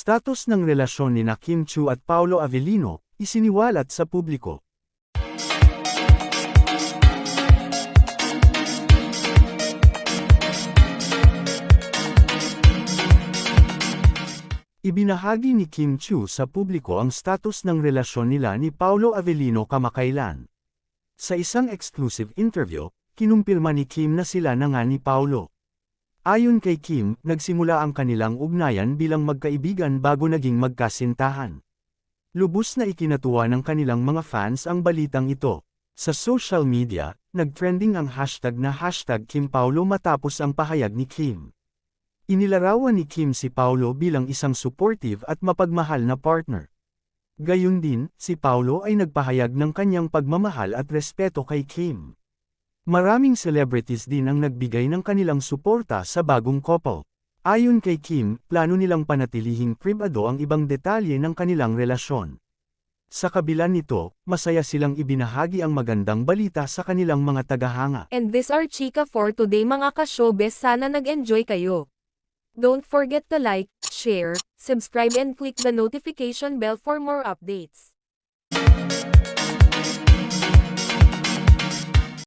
Status ng relasyon ni na Kim Chu at Paolo Avellino, isiniwalat sa publiko. Ibinahagi ni Kim Chu sa publiko ang status ng relasyon nila ni Paolo Avellino kamakailan. Sa isang exclusive interview, kinumpirma ni Kim na sila na nga ni Paolo. Ayon kay Kim, nagsimula ang kanilang ugnayan bilang magkaibigan bago naging magkasintahan. Lubos na ikinatuwa ng kanilang mga fans ang balitang ito. Sa social media, nagtrending ang hashtag na hashtag Kim Paulo matapos ang pahayag ni Kim. Inilarawan ni Kim si Paulo bilang isang supportive at mapagmahal na partner. Gayun din, si Paulo ay nagpahayag ng kanyang pagmamahal at respeto kay Kim. Maraming celebrities din ang nagbigay ng kanilang suporta sa bagong couple. Ayon kay Kim, plano nilang panatilihing pribado ang ibang detalye ng kanilang relasyon. Sa kabila nito, masaya silang ibinahagi ang magandang balita sa kanilang mga tagahanga. And this are chika for today mga ka-showbiz sana nag-enjoy kayo. Don't forget to like, share, subscribe and click the notification bell for more updates.